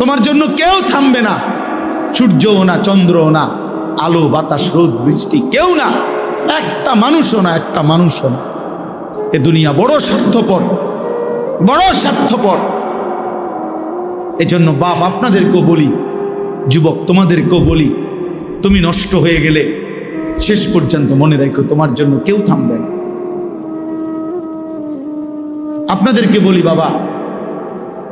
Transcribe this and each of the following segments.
তোমার জন্য কেউ থামবে না। সূর্যও না, চন্দ্রও না, আলো, বাতাস, রোদ, বৃষ্টি, কেউ না। একটা মানুষও না, একটা মানুষও না। এ দুনিয়া বড় স্বার্থপর বড় স্বার্থপর। এজন্য বাপ, আপনাদেরকেও বলি, যুবক, তোমাদেরকেও বলি, তুমি নষ্ট হয়ে গেলে শেষ পর্যন্ত মনে রাখো, তোমার জন্য কেউ থামবে না। আপনাদেরকে বলি, বাবা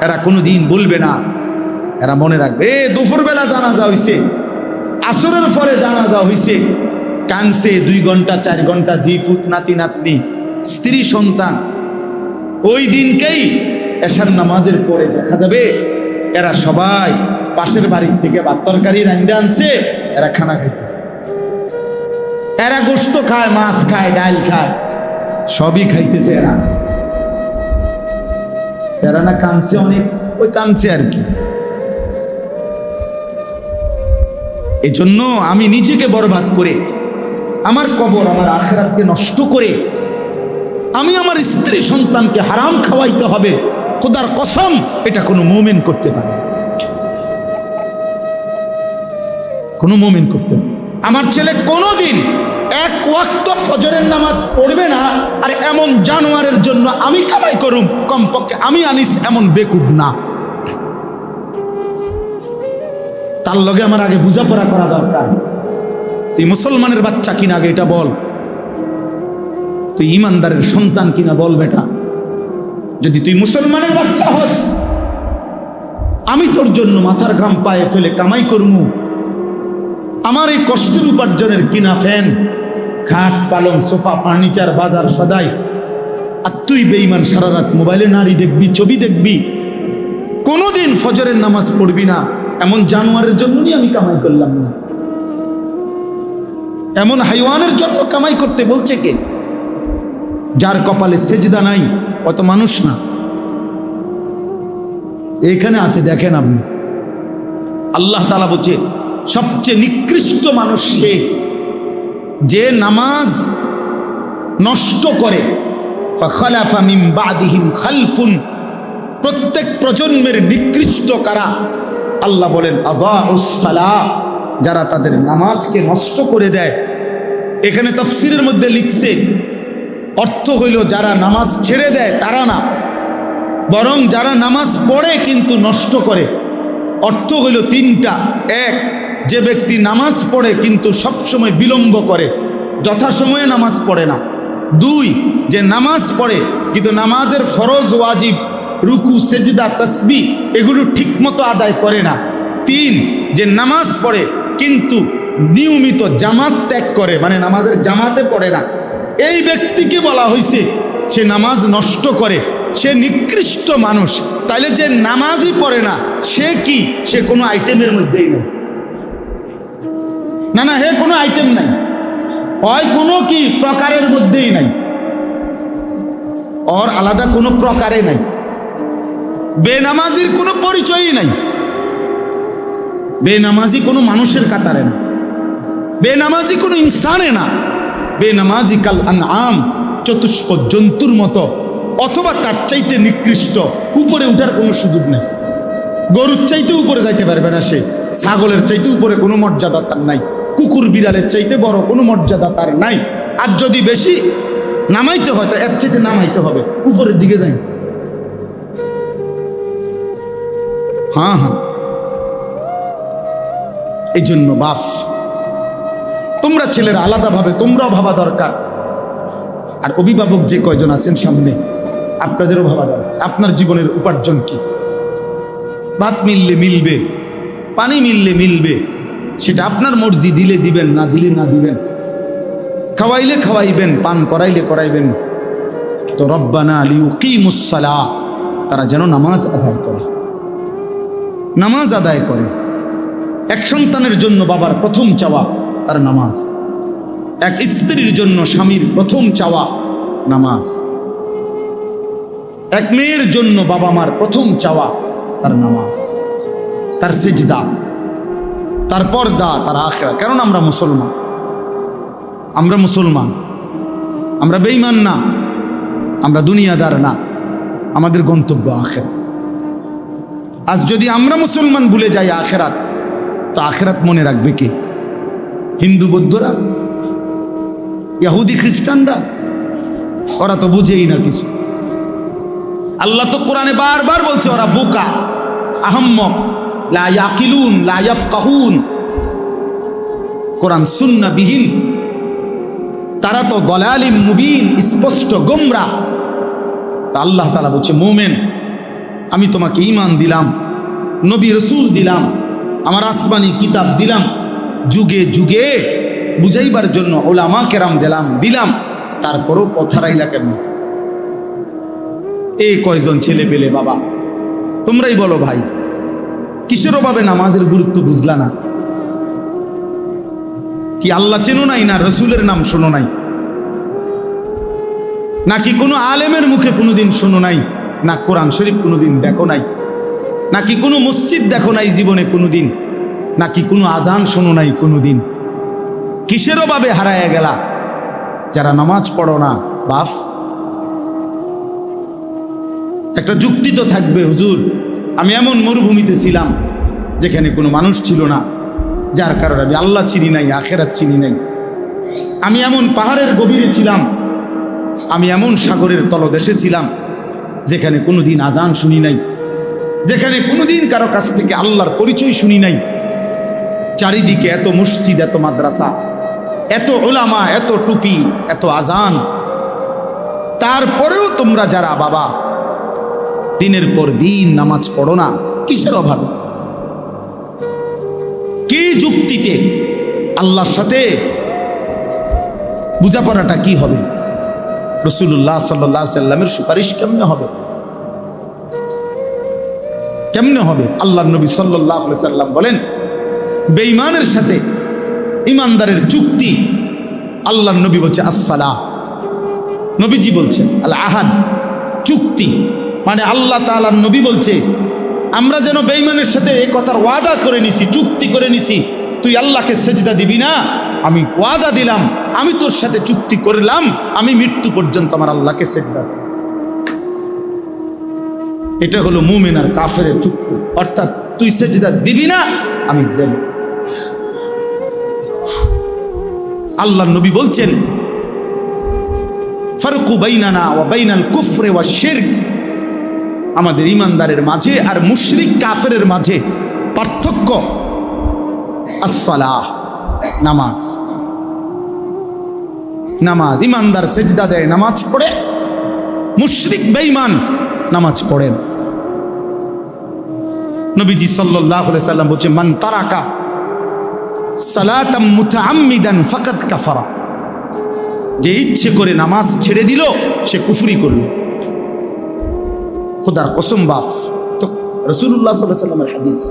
এরা কোনোদিন বলবে না। এরা মনে রাখবে, এ, দুপুরবেলা জানাজা হইছে, আসরের পরে জানাজা হইছে। কানছে দুই ঘণ্টা, চার ঘণ্টা, জি পুত, নাতি, নাতনি, স্ত্রী, সন্তান। ওই দিনকেই এশার নামাজের পরে দেখা যাবে, এরা সবাই পাশের বাড়ির থেকে ভাত তরকারি রান্ধে আনছে, এরা খানা খাইতেছে। এরা গোস্ত খায়, মাছ খায়, ডাল খায়, সবই খাইতেছে এরা। এরা না কাঁদছে অনেক, ওই কাঁদছে আর কি এজন্য আমি নিজেকে বরবাদ করে, আমার কবর, আমার আখেরাতকে নষ্ট করে, আমি আমার স্ত্রী সন্তানকে হারাম খাওয়াইতে হবে, খোদার কসম, এটা কোনো মোমেন করতে পারে। কোনো মোমেন করতে পারে আমার ছেলে কোনোদিন এক ওয়াক্ত ফজরের নামাজ পড়বে না, আর এমন জানোয়ারের জন্য আমি কামাই করুম, কমপক্ষে আমি আনিস এমন বেকুব না। তার লগে আমার আগে বোঝাপড়া করা দরকার। তুই মুসলমানের বাচ্চা কিনা আগে এটা বল। তুই ইমানদারের সন্তান কিনা বল বেটা। যদি তুই মুসলমানের বাচ্চা হস, আমি তোর জন্য মাথার ঘাম পায়ে ফেলে কামাই করমু। আমার এই কষ্টের উপার্জনের কিনা ফ্যান। খাট পালং, সোফা, ফার্নিচার, বাজার, সদাই। আর তুই বেইমান সারা রাত মোবাইলে নারী দেখবি, ছবি দেখবি। কোনোদিন ফজরের নামাজ পড়বি না। এমন জানোয়ারের জন্যই আমি কামাই করলাম না। এমন হাইওয়ানের জন্য কামাই করতে বলছে কে? যার কপালে সেজদা নাই অত মানুষ না। এখানে আছে, দেখেন আপনি। আল্লাহ তালা বলছে, সবচেয়ে নিকৃষ্ট মানুষ সে। যে নামাজ নষ্ট করে খালফুন, প্রত্যেক প্রজন্মের নিকৃষ্ট কারা? আল্লাহ বলেন আবাহসালা যারা তাদের নামাজকে নষ্ট করে দেয়। এখানে তফসিরের মধ্যে লিখছে, অর্থ হইল যারা নামাজ ছেড়ে দেয়, তারা না। বরং যারা নামাজ পড়ে কিন্তু নষ্ট করে। অর্থ হইল তিনটা। এক যে ব্যক্তি নামাজ পড়ে কিন্তু সবসময় বিলম্ব করে, যথাসময়ে নামাজ পড়ে না। দুই, যে নামাজ পড়ে, কিন্তু নামাজের ফরজ, ওয়াজিব, রুকু, সেজদা তসবি এগুলো ঠিকমতো আদায় করে না। তিন, যে নামাজ পড়ে, কিন্তু নিয়মিত জামাত ত্যাগ করে মানে নামাজের জামাতে পড়ে না। এই ব্যক্তিকে বলা হয়েছে সে নামাজ নষ্ট করে, সে নিকৃষ্ট মানুষ। তাইলে যে নামাজই পড়ে না, সে কি? সে কোনো আইটেমের মধ্যেই নেই। না না, হে কোনো আইটেম নাই। হয় কোনো কি প্রকারের মধ্যেই নাই। ওর আলাদা কোনো প্রকারে নাই। বেনামাজির কোনো পরিচয়ই নাই। বেনামাজি কোনো মানুষের কাতারে না। বেনামাজি কোনো ইনসানে না। বেনামাজি কাল আম চতুষ্প জন্তুর মতো, অথবা তার চাইতে নিকৃষ্ট, উপরে উঠার কোনো সুযোগ নেই। গরুর চাইতে উপরে যাইতে পারবে না সে। ছাগলের চাইতে উপরে কোনো মর্যাদা তার নাই। কুকুর বিড়ালের চাইতে বড় কোনো মর্যাদা তার নাই। আর যদি বেশি নামাইতে হয়, তো এর চাইতে নামাইতে হবে। উপরের দিকে যাই। হ্যাঁ হ্যাঁ। এই জন্য বাফ তোমরা ছেলেরা আলাদাভাবে, তোমরাও ভাবা দরকার। আর অভিভাবক যে কয়জন আছেন সামনে, আপনাদেরও ভাবা দরকার। আপনার জীবনের উপার্জন কি? ভাত মিললে মিলবে, পানি মিললে মিলবে সেটা আপনার মর্জি, দিলে দিবেন, না দিলে না দিবেন। খাওয়াইলে খাওয়াইবেন, পান করাইলে করাইবেন। তো রব্বানা লিউকিমুসসালা, তারা যেন নামাজ আদায় করে। নামাজ আদায় করে। এক সন্তানের জন্য বাবার প্রথম চাওয়া, তার নামাজ। এক স্ত্রীর জন্য স্বামীর প্রথম চাওয়া, নামাজ। এক মেয়ের জন্য বাবা মার প্রথম চাওয়া, তার নামাজ। তার সেজদা। তার পর্দা, তার আখরা। কারণ আমরা মুসলমান? আমরা মুসলমান। আমরা বেইমান না। আমরা দুনিয়াদার না। আমাদের গন্তব্য আখের। আজ যদি আমরা মুসলমান ভুলে যাই আখেরাত, তো আখেরাত মনে রাখবে কে? হিন্দু বৌদ্ধরা? ইহুদি খ্রিস্টানরা? ওরা তো বুঝেই না কিছু। আল্লাহ তো কোরআনে বারবার বলছে, ওরা বোকা, আহম্মক। লা ইয়াকিলুন, লা ইয়াফকাহুন। কোরআন সুন্না বিহীন তারা তো দলালিম, মুবিন, স্পষ্ট গোমরা। তা আল্লাহ তালা বলছে, মোমেন, আমি তোমাকে ইমান দিলাম, নবী রসুল দিলাম, আমার আসমানি কিতাব দিলাম, যুগে যুগে বুঝাইবার জন্য ওলামা কেরাম দিলাম দিলাম, তারপরও কথা রাইলা কেন? এই কয়জন ছেলে পেলে বাবা, তোমরাই বলো ভাই কিসের অভাবে নামাজের গুরুত্ব বুঝলা না? কি আল্লাহ চেনো নাই না রসুলের নাম শোনো নাই? নাকি কোনো আলেমের মুখে কোনোদিন শোনো নাই? না কোরআন শরীফ কোনোদিন দেখো নাই? নাকি কোনো মসজিদ দেখো নাই জীবনে কোনোদিন? নাকি কোনো আজান শোনো নাই কোনোদিন? কিসের অভাবে হারায় গেলা? যারা নামাজ পড়ো না, বাফ। একটা যুক্তি তো থাকবে, হুজুর। আমি এমন মরুভূমিতে ছিলাম যেখানে কোনো মানুষ ছিল না, যার কারণে আমি আল্লাহ চিনি নাই, আখেরাত চিনি নাই। আমি এমন পাহাড়ের গভীরে ছিলাম, আমি এমন সাগরের তলদেশে ছিলাম, যেখানে কোনোদিন আজান শুনি নাই, যেখানে কোনোদিন কারও কাছ থেকে আল্লাহর পরিচয় শুনি নাই। চারিদিকে এত মসজিদ, এত মাদ্রাসা, এত ওলামা এত টুপি, এত আজান। তারপরেও তোমরা যারা বাবা দিনের পর দিন নামাজ পড়ো না। কিসের অভাবে? কি যুক্তিতে আল্লাহর সাথে বোঝাপড়াটা কি হবে? রসুল্লাহ সাল্লাহ সাল্লামের সুপারিশ কেমনে হবে? কেমনে হবে? আল্লাহ নবী সাল্লাহ সাল্লাম বলেন, বেঈমানের সাথে ইমানদারের চুক্তি আল্লাহ নবী বলছে, আসসালাহ। নবীজি বলছেন আল আহাদ চুক্তি মানে আল্লাহ তাআলার নবী বলছে, আমরা যেন বেঈমানের সাথে এ কথার ওয়াদা করে নিছি, চুক্তি করে নিছি, তুই আল্লাহকে সেজদা দিবি না? আমি ওয়াদা দিলাম, আমি তোর সাথে চুক্তি করলাম, আমি মৃত্যু পর্যন্ত আমার আল্লাহকে সেজদা। এটা হলো মুমিন আর কাফের চুক্তি। অর্থাৎ তুই সেজদা দিবি না, আমি দেব। আল্লাহ নবী বলছেন, ফারুকু বাইনানা ওয়া বাইনাল কুফরে ওয়া শিরক। আমাদের ইমানদারের মাঝে আর মুশরিক কাফেরের মাঝে পার্থক্য। আসসালাহ, নামাজ। নামাজ, ইমানদার সেজদা দেয়, নামাজ পড়ে। মুশরিক বেঈমান, নামাজ পড়েন। নবীজি আলাইহি সাল্লাম বলছে, মান তারাকা সালাতাম মুতাআম্মিদান ফাকাদ কাফারা। যে ইচ্ছে করে নামাজ ছেড়ে দিল, সে কুফরি করল। খোদার কসম বাফ তো রসুল্লাহ সাল্লাহ সাল্লামের হাদিস।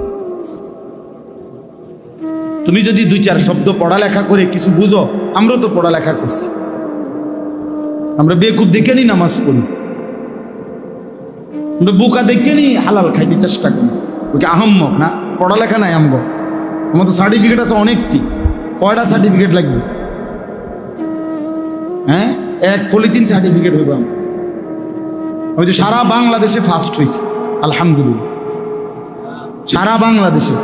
তুমি যদি দুই চার শব্দ পড়ালেখা করে কিছু বুঝো, আমরা তো পড়ালেখা করছি। আমরা বেকুব দেখে নি নামাজ পড়ি। আমরা বোকা দেখে নি হালাল খাইতে চেষ্টা করি। ওকে আহম্মক না? পড়ালেখা নাই আমগো। আমার তো সার্টিফিকেট আছে অনেকটি। কয়টা সার্টিফিকেট লাগবে? হ্যাঁ? এক পলিথিন সার্টিফিকেট হইব আমার। আমি তো সারা বাংলাদেশে ফার্স্ট হয়েছি। আলহামদুলিল্লাহ। সারা বাংলাদেশে।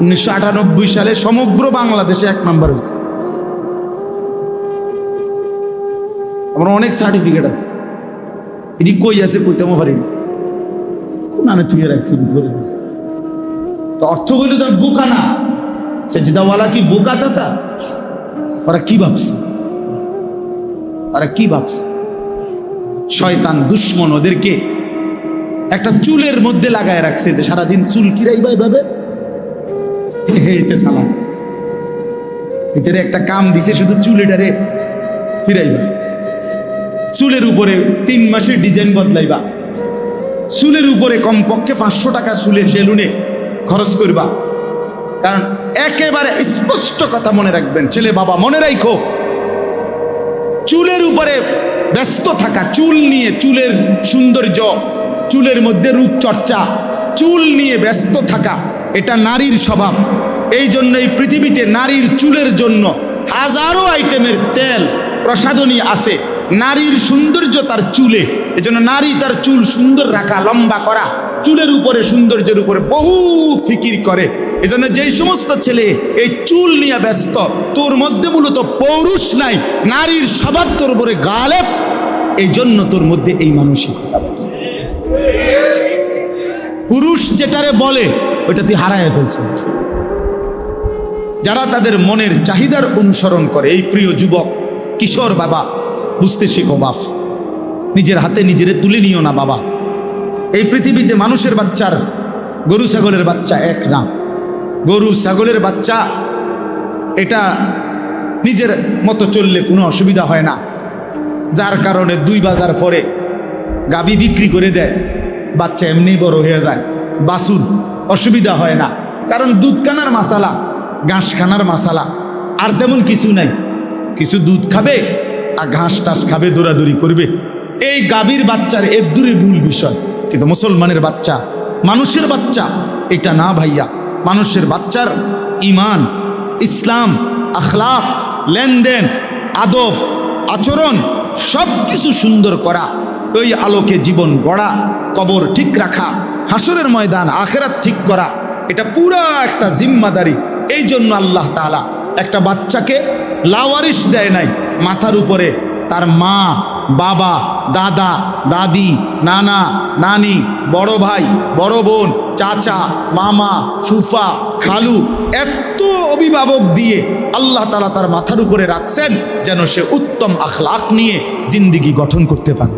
উনিশশো আটানব্বই সালে সমগ্র বাংলাদেশে এক নাম্বার হয়েছে। আমার অনেক সার্টিফিকেট আছে। এটি কই আছে কইতেও পারি না তুই রাখছি তো অর্থ হইলে তো বোকা না। সেজদাওয়ালা কি বোকা চাচা? ওরা কি ভাবছে? ওরা কি ভাবছে? শয়তান দুশ্মন ওদেরকে একটা চুলের মধ্যে লাগায় রাখছে যে সারাদিন চুল ফিরাইবা এভাবে। এদের একটা কাম দিছে শুধু চুল এটারে ফিরাইবা। চুলের উপরে তিন মাসের ডিজাইন বদলাইবা। চুলের উপরে কমপক্ষে পাঁচশো টাকা চুলের সেলুনে খরচ করবা। কারণ একেবারে স্পষ্ট কথা মনে রাখবেন, ছেলে বাবা মনে রাখো চুলের উপরে ব্যস্ত থাকা, চুল নিয়ে চুলের সৌন্দর্য, চুলের মধ্যে রূপচর্চা, চুল নিয়ে ব্যস্ত থাকা, এটা নারীর স্বভাব। এই জন্য এই পৃথিবীতে নারীর চুলের জন্য হাজারো আইটেমের তেল, প্রসাধনী আছে। নারীর সৌন্দর্য তার চুলে, এজন্য নারী তার চুল সুন্দর রাখা, লম্বা করা, চুলের উপরে, সৌন্দর্যের উপরে বহু ফিকির করে। এজন্য যেই সমস্ত ছেলে এই চুল নিয়ে ব্যস্ত, তোর মধ্যে মূলত পৌরুষ নাই, নারীর স্বভাব তোর উপরে গালেব। এই জন্য তোর মধ্যে এই মানসিকতা। পুরুষ যেটারে বলে ওটা তুই হারায় ফেলছ যারা তাদের মনের চাহিদার অনুসরণ করে, এই প্রিয় যুবক, কিশোর বাবা, বুঝতে শেখো বাপ নিজের হাতে নিজেরে তুলে নিও না বাবা। এই পৃথিবীতে মানুষের বাচ্চার গরু, ছাগলের বাচ্চা এক না। গরু, ছাগলের বাচ্চা, এটা নিজের মতো চললে কোনো অসুবিধা হয় না। যার কারণে দুই বাজার পরে গাবি বিক্রি করে দেয়। বাচ্চা এমনি বড় হয়ে যায়। বাসুর অসুবিধা হয় না। কারণ দুধ খানার মাসালা, ঘাস খানার মাসালা, আর তেমন কিছু নাই। কিছু দুধ খাবে আর ঘাস টাস খাবে, দৌড়াদৌড়ি করবে। এই গাভীর বাচ্চার এর দূরে ভুল বিষয়। কিন্তু মুসলমানের বাচ্চা, মানুষের বাচ্চা, এটা না ভাইয়া। মানুষের বাচ্চার ইমান, ইসলাম আখলাফ লেনদেন, আদব আচরণ সব কিছু সুন্দর করা, ওই আলোকে জীবন গড়া, কবর ঠিক রাখা, হাসরের ময়দান আখেরাত ঠিক করা, এটা পুরা একটা জিম্মাদারি। এই জন্য আল্লাহ তালা একটা বাচ্চাকে লাওয়ারিশ দেয় নাই, মাথার উপরে তার মা বাবা, দাদা, দাদি, নানা, নানি, বড় ভাই, বড় বোন, চাচা, মামা, ফুফা, খালু এত অভিভাবক দিয়ে আল্লাহ তালা তার মাথার উপরে রাখছেন যেন সে উত্তম আখলাখ নিয়ে জিন্দিগি গঠন করতে পারে।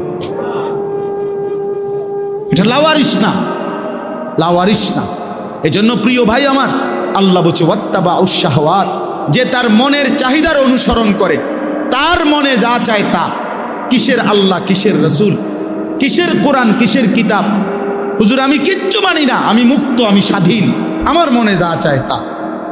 এটা লাওয়ারিস না। লাওয়ারিস না। এজন্য প্রিয় ভাই আমার, আল্লাহ বলছে ওয়াত্তাবা উৎসাহওয়াত যে তার মনের চাহিদার অনুসরণ করে, তার মনে যা চায় তা। কিসের আল্লাহ, কিসের রসুল, কিসের কোরআন, কিসের কিতাব? হুজুর, আমি কিচ্ছু মানি না, আমি মুক্ত, আমি স্বাধীন। আমার মনে যা চায় তা।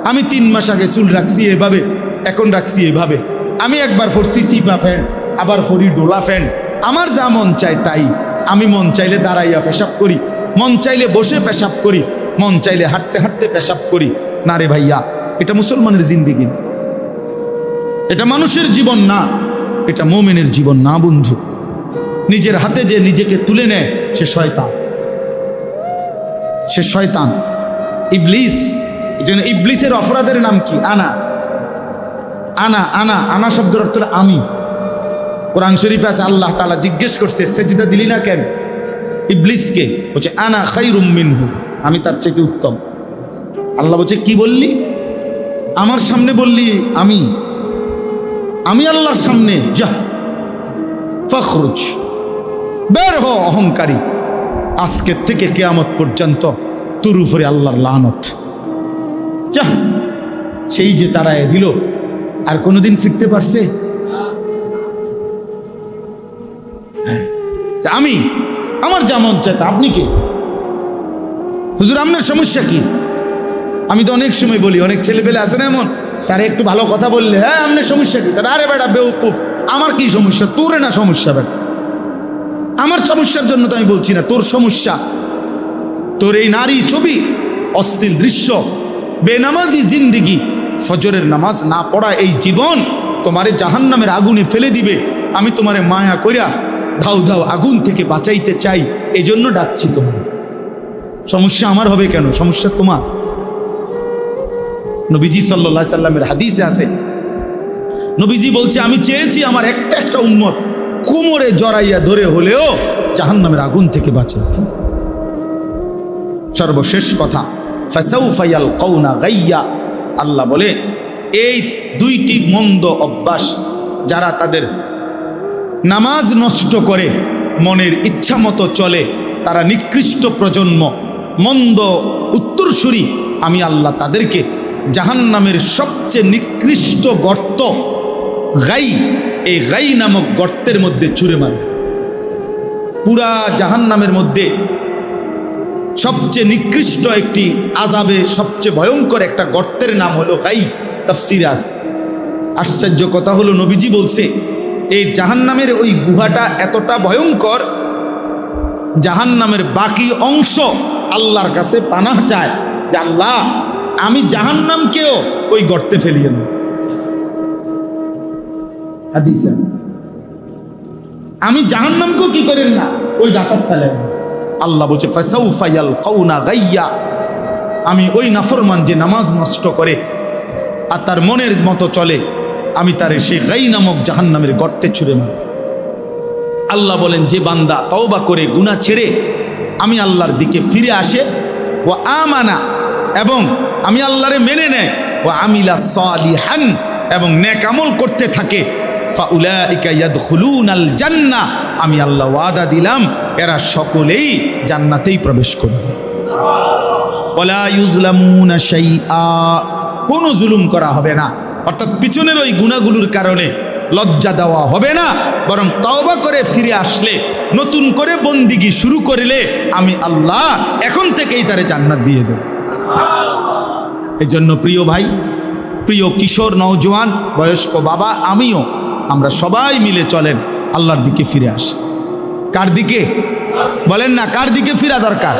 আমি তিন মাস আগে চুল রাখছি এভাবে, এখন রাখছি এভাবে। আমি একবার ফরছি সিপা ফ্যান, আবার ফরি ডোলা ফ্যান। আমার যা মন চায় তাই। আমি মন চাইলে দাঁড়াইয়া পেশাব করি। মন চাইলে বসে পেশাব করি। মন চাইলে হাঁটতে হাঁটতে পেশাব করি। না রে ভাইয়া, এটা মুসলমানের জিন্দিগি এটা মানুষের জীবন না। এটা মোমেনের জীবন না, বন্ধু। নিজের হাতে যে নিজেকে তুলে নেয়, সে শয়তান। সে শয়তান। ইবলিস, এই জন্য ইবলিসের অপরাধের নাম কি? আনা। আনা আনা আনা শব্দের অর্থ আমি। কোরআন শরীফ আছে, আল্লাহ তালা জিজ্ঞেস করছে, সেজিদা দিলি না কেন? ইবলিসকে বলছে, আনা খাইরুম মিনহু। আমি তার চাইতে উত্তম। আল্লাহ বলছে, কি বললি? আমার সামনে বললি আমি। আমি আল্লাহর সামনে যা। ফখরুজ। বের হ অহংকারী। আজকের থেকে কেয়ামত পর্যন্ত তোর উপরে আল্লাহর লানত। যা। সেই যে তাড়ায় দিল আর কোনোদিন ফিরতে পারছে? হ্যাঁ, আমি আমার যেমন চাই তা আপনি কে হুজুর আপনার সমস্যা কি? আমি তো অনেক সময় বলি অনেক ছেলে পেলে আছে না এমন? তারা একটু ভালো কথা বললে হ্যাঁ আপনার সমস্যা কি? তারা, আরে বেটা, বেউকুফ, আমার কি সমস্যা? তোরে না সমস্যা, বেটা। আমার সমস্যার জন্য তো আমি বলছি না, তোর সমস্যা। তোর এই নারী ছবি, অস্থির দৃশ্য, বেনামাজি জিন্দিগি, ফজরের নামাজ না পড়া এই জীবন তোমারে জাহান নামের আগুনে ফেলে দিবে। আমি তোমারে মায়া করিয়া ধাউ ধাউ আগুন থেকে বাঁচাইতে চাই এই জন্য ডাকছি তোমার সমস্যা আমার হবে কেন? সমস্যা তোমার। নবীজি সাল্লাহ সাল্লামের হাদিসে আছে। নবীজি বলছে, আমি চেয়েছি আমার একটা একটা উম্মত কোমরে জড়াইয়া ধরে হলেও জাহান্নামের আগুন থেকে বাঁচাইতে সর্বশেষ কথা ফাসাউ ফাইয়াল কৌনা গাইয়া। আল্লাহ বলে, এই দুইটি মন্দ অভ্যাস যারা তাদের নামাজ নষ্ট করে মনের ইচ্ছা মতো চলে, তারা নিকৃষ্ট প্রজন্ম। মন্দ উত্তরসূরি আমি আল্লাহ তাদেরকে জাহান্নামের সবচেয়ে নিকৃষ্ট গর্ত গাই, এই গাই নামক গর্তের মধ্যে ছুঁড়ে মারে। পুরা জাহান্নামের মধ্যে সবচেয়ে নিকৃষ্ট একটি আজাবে সবচেয়ে ভয়ঙ্কর একটা গর্তের নাম হলো গাই, তাফসিরে আছে। আশ্চর্য কথা হলো, নবীজি বলছে, এই জাহান্নামের ওই গুহাটা এতটা ভয়ঙ্কর, জাহান্নামের বাকি অংশ আল্লাহর কাছে পানাহ চায় যে আল্লাহ আমি জাহান্নামকেও ওই গর্তে ফেলিয়ে নেব হাদিসে। আমি জাহান্নামকেও কি করেন না? ওই ডাকাত ফেলেন। আল্লাহ বলছে, ফাসাউফা ইয়ালকাউনা গাইয়া। আমি ওই নাফরমান যে নামাজ নষ্ট করে আর তার মনের মতো চলে, আমি তার সেই গাই নামক জাহান্নামের গর্তে ছুড়ে মারি। আল্লাহ বলেন, যে বান্দা তওবা করে গুনাহ ছেড়ে আমি আল্লাহর দিকে ফিরে আসে ও আমানা এবং আমি আল্লাহরে মেনে নেয় ও আমিলা সালিহান, এবং নেকামল করতে থাকে। জান্নাহ আমি আল্লাহ ওয়াদা দিলাম, এরা সকলেই জান্নাতেই প্রবেশ করবে। কোনো জুলুম করা হবে না। অর্থাৎ পিছনের ওই গুণাগুলোর কারণে লজ্জা দেওয়া হবে না, বরং তওবা করে ফিরে আসলে, নতুন করে বন্দিগি শুরু করলে আমি আল্লাহ এখন থেকেই তারে জান্নাত দিয়ে দেব। এই জন্য প্রিয় ভাই, প্রিয় কিশোর, নওজোয়ান, বয়স্ক বাবা, আমিও আমরা সবাই মিলে চলেন আল্লাহর দিকে ফিরে আসি। কার দিকে? বলেন না, কার দিকে ফিরা দরকার?